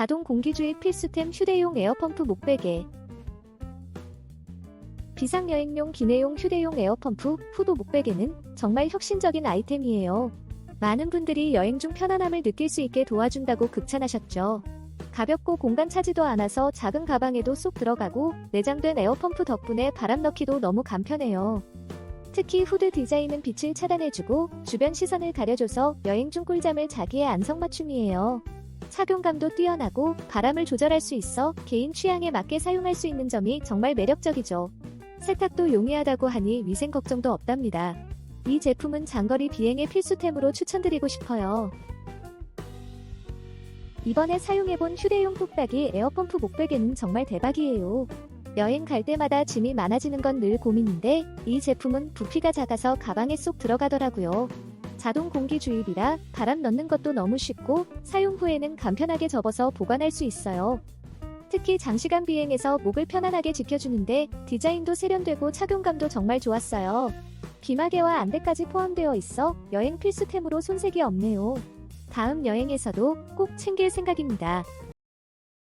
자동 공기주입 필수템 휴대용 에어펌프 목베개 비상여행용 기내용 휴대용 에어펌프 후도 목베개는 정말 혁신적인 아이템이에요. 많은 분들이 여행 중 편안함을 느낄 수 있게 도와준다고 극찬하셨죠. 가볍고 공간 차지도 않아서 작은 가방에도 쏙 들어가고 내장된 에어펌프 덕분에 바람 넣기도 너무 간편해요. 특히 후드 디자인은 빛을 차단해주고 주변 시선을 가려줘서 여행 중 꿀잠을 자기의 안성맞춤이에요. 착용감도 뛰어나고 바람을 조절할 수 있어 개인 취향에 맞게 사용할 수 있는 점이 정말 매력적이죠. 세탁도 용이하다고 하니 위생 걱정도 없답니다. 이 제품은 장거리 비행의 필수템으로 추천드리고 싶어요. 이번에 사용해본 휴대용 뚝배기 에어펌프 목베개는 정말 대박이에요. 여행 갈 때마다 짐이 많아지는 건 늘 고민인데 이 제품은 부피가 작아서 가방에 쏙 들어가더라고요. 자동 공기 주입이라 바람 넣는 것도 너무 쉽고 사용 후에는 간편하게 접어서 보관할 수 있어요. 특히 장시간 비행에서 목을 편안하게 지켜주는데 디자인도 세련되고 착용감도 정말 좋았어요. 귀마개와 안대까지 포함되어 있어 여행 필수템으로 손색이 없네요. 다음 여행에서도 꼭 챙길 생각입니다.